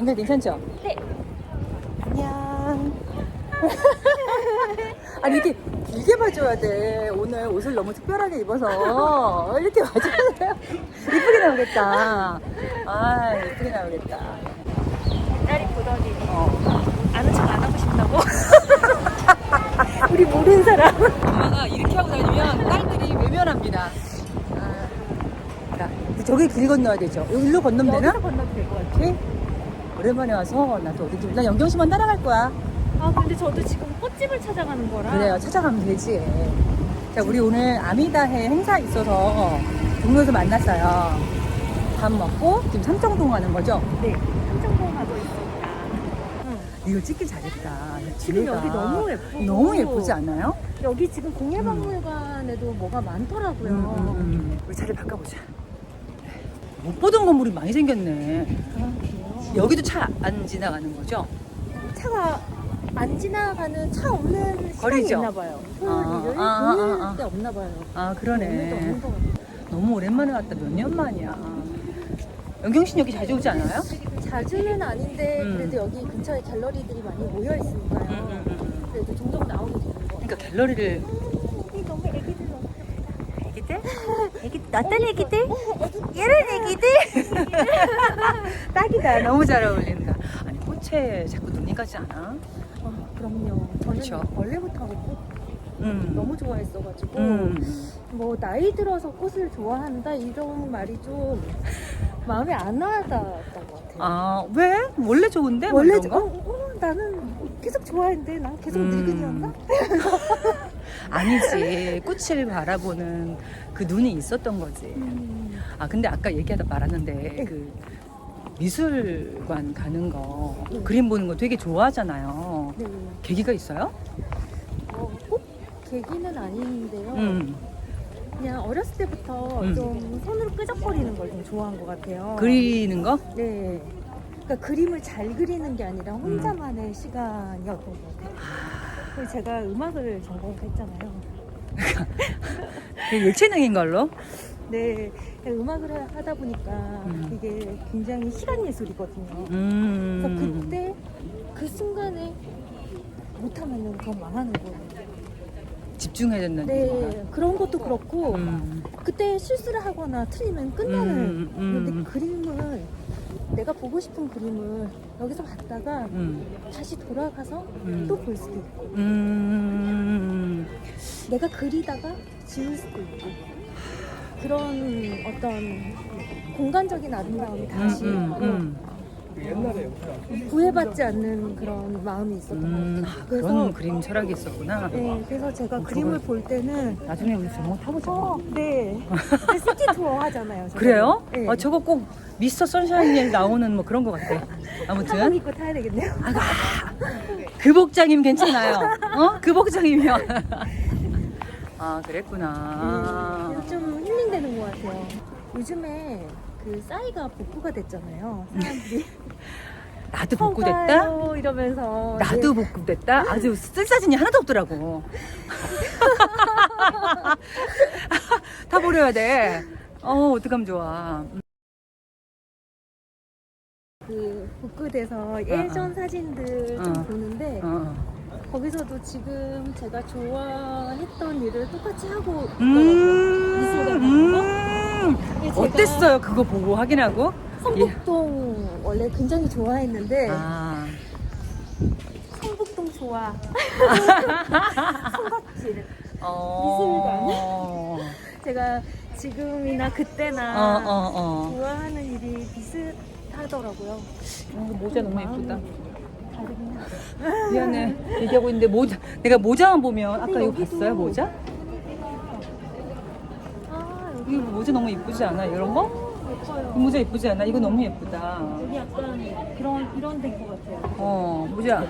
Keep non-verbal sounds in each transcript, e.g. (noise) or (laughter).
앵글 괜찮죠? 네. 안녕. (laughs) 아니 이렇게 길게 봐줘야 돼. 오늘 옷을 너무 특별하게 입어서 이렇게 봐줘야 돼요. 이쁘게 나오겠다. 아 이쁘게 나오겠다. 딸이 보더니 어. 아는 척 안 하고 싶다고. (laughs) 우리 모르는 사람. 엄마가 이렇게 하고 다니면 딸들이 외면합니다. 아, 자, 저기 길 건너야 되죠. 여기 일로 건너면 되나? 여기서 건너도 될 것 같아. 오랜만에 와서 나도 어디 좀, 나 영경 씨만 따라갈 거야. 아 근데 저도 지금 꽃집을 찾아가는 거라. 그래요. 찾아가면 되지. 자, 우리 오늘 아미다해 행사 있어서 동료에서 만났어요. 밥 먹고 지금 삼청동 가는 거죠? 네. 삼청동 가고 있습니다. 이거 찍길 잘했다. 지금 뒤에가 여기 너무 예쁘고. 너무 예쁘지 않아요? 여기 지금 공예박물관에도 뭐가 많더라고요. 음, 음, 음. 우리 자리 바꿔보자. 못 보던 건물이 많이 생겼네. 아? 여기도 차 안 지나가는 거죠? 차가 안 지나가는 차 없는 시간이 거리죠? 있나 봐요. 토요일, 아, 일요일, 아, 아, 아, 아. 때 없나 봐요. 아 오늘도 그러네. 없는 같아요. 너무 오랜만에 왔다. 몇 년 만이야. 영경 씨는 여기 자주 오지 않아요? 자주는 아닌데 음. 그래도 여기 근처에 갤러리들이 많이 모여 있으니까요. 음, 음, 음. 그래도 종종 나오게 되는 거. 그러니까 갤러리를 이 너무 애기들 너무 애기들? 애기 (laughs) 어떤 애기들? 이런 애기들? (laughs) 딱이다. 너무 잘 어울린다. 아니 꽃에 자꾸 눈이 가지 않아? 어, 그럼요. 저는 그쵸. 원래부터 꽃 음. 너무 좋아했어가지고 음. 뭐 나이 들어서 꽃을 좋아한다 이런 말이 좀 마음에 안 와닿았던 것 같아요. 아 왜? 원래 좋은데? 뭐 원래 저- 거? 어, 어, 나는 계속 좋아했는데 난 계속 음. 늙은이였나? (laughs) 아니지. 꽃을 바라보는 그 눈이 있었던 거지. 음. 아 근데 아까 얘기하다 말았는데 네. 그 미술관 가는 거 네. 그림 보는 거 되게 좋아하잖아요. 네. 계기가 있어요? 어, 꼭 계기는 아닌데요. 음. 그냥 어렸을 때부터 음. 좀 손으로 끄적거리는 걸 좀 좋아한 것 같아요. 그리는 거? 네. 그러니까 그림을 잘 그리는 게 아니라 음. 혼자만의 시간이었던 것 같아요. 제가 음악을 전공했잖아요. 예체능인 걸로? 네, 음악을 하다 보니까 음. 이게 굉장히 시간 예술이거든요. 음. 그래서 그때 그 순간에 못하면 그건 망하는 거예요. 집중해야 된다는 네, 얘기구나. 그런 것도 그렇고 음. 그때 실수를 하거나 틀리면 끝나는. 음, 음. 근데 그림을 내가 보고 싶은 그림을 여기서 봤다가 음. 다시 돌아가서 음. 또볼 수도 있고 음. 내가 그리다가 지울 수도 있고 그런 어떤 공간적인 아름다움이 다시 음, 음, 구애받지 않는 그런 마음이 있었던 음. 것 아, 같아요. 그런 그래서 그림 철학이 있었구나. 네, 그래서 제가 어, 그림을 볼 때는 나중에 우리 제목 타보자. 어, 네. 시티 투어 하잖아요. 저는. 그래요? 네. 아, 저거 꼭 미스터 선샤인에 나오는 뭐 그런 것 같아. 아무튼 입고 타야 되겠네요. 그 복장이면 괜찮아요. 어? 그 복장이면. (laughs) 아 그랬구나. 힐링되는 것 같아요. 요즘에 그 싸이가 복구가 됐잖아요. 사람들이 (laughs) 나도 복구됐다. 이러면서 나도 네. 복구됐다. 아주 쓸 사진이 하나도 없더라고. (laughs) 다 버려야 돼. 어 어떡하면 좋아. 그 복구돼서 예전 사진들 좀 어. 보는데 어. 거기서도 지금 제가 좋아했던 일을 똑같이 하고 있더라고요. 음. 거? 음. 제가 어땠어요? 그거 보고 확인하고? 성북동 원래 굉장히 좋아했는데 아. 성북동 좋아 (laughs) 성곽질 어. 제가 지금이나 그때나 어, 어, 어. 좋아하는 일이 비슷하더라고요. 어, 모자 너무 예쁘다. 다르긴 하죠. 미안해. 얘기하고 있는데 모자, 내가 모자만 보면 아까 근데 이거 여기도- 봤어요? 모자? 아이 모자 너무 예쁘지 않아? 이런 거? 이 예뻐요. 모자 예쁘지 않아? 이거 너무 예쁘다. 여기 약간 그런 이런 된 것 같아요. 어, 모자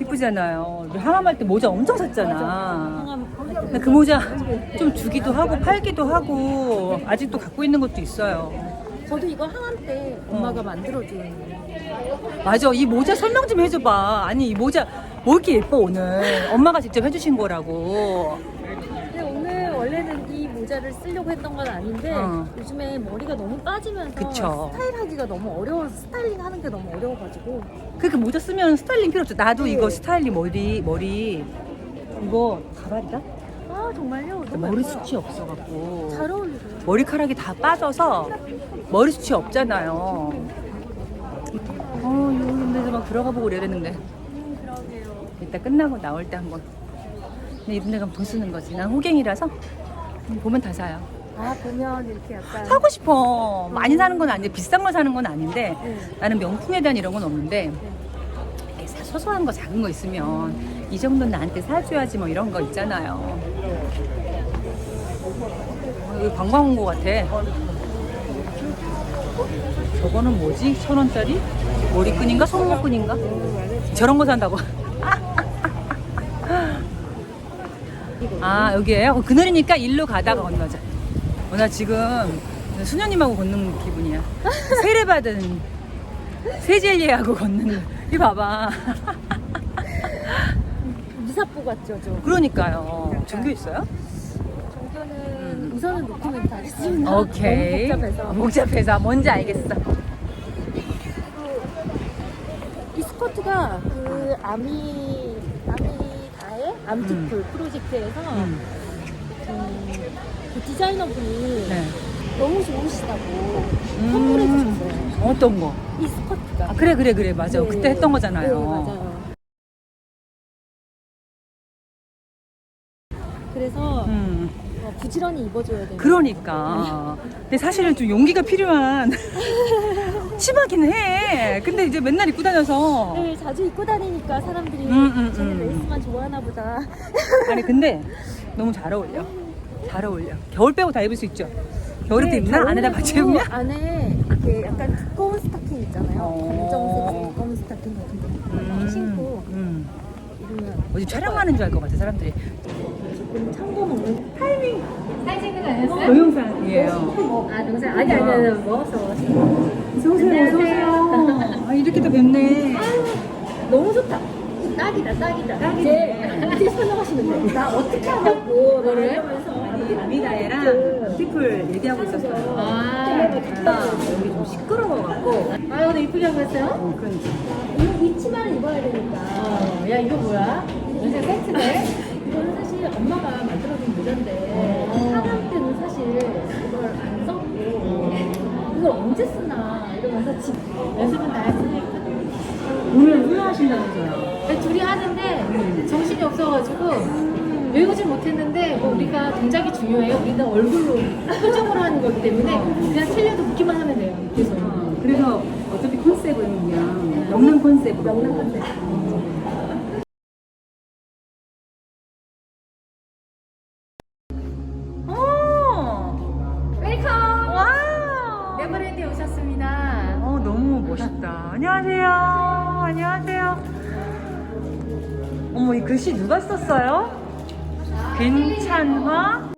예쁘지 않아요? 우리 항암할 때 모자 엄청 샀잖아. 근데 그 모자 좀 주기도 하고 팔기도 하고 아직도 갖고 있는 것도 있어요. 저도 이거 항암 때 엄마가 만들어준 맞아, 이 모자 설명 좀 해줘봐. 아니 이 모자 뭐 이렇게 예뻐 오늘? 엄마가 직접 해주신 거라고. 근데 모자 모자를 쓰려고 했던 건 아닌데 어. 요즘에 머리가 너무 빠지면서 그쵸. 스타일하기가 너무 어려워서 스타일링 하는 게 너무 어려워가지고 그렇게 모자 쓰면 스타일링 필요 없죠. 나도 네. 이거 스타일링 머리 머리 이거 가발이다? 아 정말요? 너무 머리 예뻐요. 숱이 없어갖고 잘 어울리고 머리카락이 다 빠져서 머리 숱이 없잖아요. 어, 이런 데서 막 들어가 보고 되는데. 음 그러게요 이따 끝나고 나올 때 한번. 근데 이런 데 가면 돈 쓰는 거지. 난 호갱이라서 보면 다 사요. 아 보면 이렇게 약간 사고 싶어. 많이 사는 건 아닌데 비싼 걸 사는 건 아닌데 네. 나는 명품에 대한 이런 건 없는데 이렇게 사- 소소한 거 작은 거 있으면 이 정도는 나한테 사줘야지 뭐 이런 거 있잖아요. 어, 여기 관광 온 거 같아. 저거는 뭐지? 천 원짜리? 머리끈인가 손목끈인가? 저런 거 산다고. 아 여기에요? 어, 그늘이니까 일로 가다가 건너자. 어, 나 지금 수녀님하고 걷는 기분이야. (laughs) 세례 받은 세젤리하고 걷는. 이 봐봐. 미사포 같죠 좀 그러니까요. 종교 있어요? 종교는 우선은 노코멘트 하겠습니다 오케이. 너무 복잡해서 복잡해서 뭔지 알겠어. 이 스커트가 그 아미 아미다의 암티풀 프로젝트에서 음. 그, 그 디자이너분이 네. 너무 좋으시다고 음. 선물해 주셨어요. 어떤 거? 이 스커트가. 아, 그래 그래 그래 맞아. 네. 그때 했던 거잖아요. 네, 맞아요. 그래서 음. 어, 부지런히 입어줘야 돼요. 그러니까. 근데 사실은 좀 용기가 필요한 (laughs) 치마긴 해. 근데 이제 맨날 입고 다녀서. 네, 자주 입고 다니니까 사람들이 음, 음, 쟤는 음. 레이스만 좋아하나 보다. 아니 근데 너무 잘 어울려. 잘 어울려. 겨울 빼고 다 입을 수 있죠. 겨울에도 네, 입나? 안에다 같이 겨울에도 입냐? 안에 이렇게 약간 두꺼운 스타킹 있잖아요. 어. 검정색 두꺼운 스타킹 같은 거 음, 신고 음. 어디 촬영하는 줄 알 것 같아 사람들이. 조금 참고 먹는 타이밍. 거 아니었어요? 동영상이에요. 아 동생 아니 아니 아니 먹었어 먹었어. 어서오세요, 어서 오세요. 아, 이렇게 또 뵙네. 너무 좋다. 딱이다 딱이다. 이제 이제 설명하시는 데 나 어떻게 하냐고 너를. 아미다에랑 티플 얘기하고 있었어요. 아, 아, 여기 좀 시끄러워갖고. 아 오늘 이쁘게 하고 했어요? 어, 그러니까. 이, 이 치마를 입어야 되니까. 야 이거 뭐야? 인생 세트네. 이거는 (laughs) 사실 엄마가 만들어준 모자인데 하남 때는 사실 이걸 안 썼고 이걸 언제 쓰나 이러면서 집 연습은 다 했으니까. 오늘 후회하신다면서요. 네, 둘이 하는데 정신이 없어가지고 외우지 못했는데 뭐 우리가 동작이 중요해요. 우리는 얼굴로 표정으로 하는 거기 때문에 그냥 틀려도 묻기만 하면 돼요. 그래서 그래서 어차피 컨셉은 그냥 먹는 컨셉으로. 먹는 컨셉. 글씨 누가 썼어요? 괜찮아?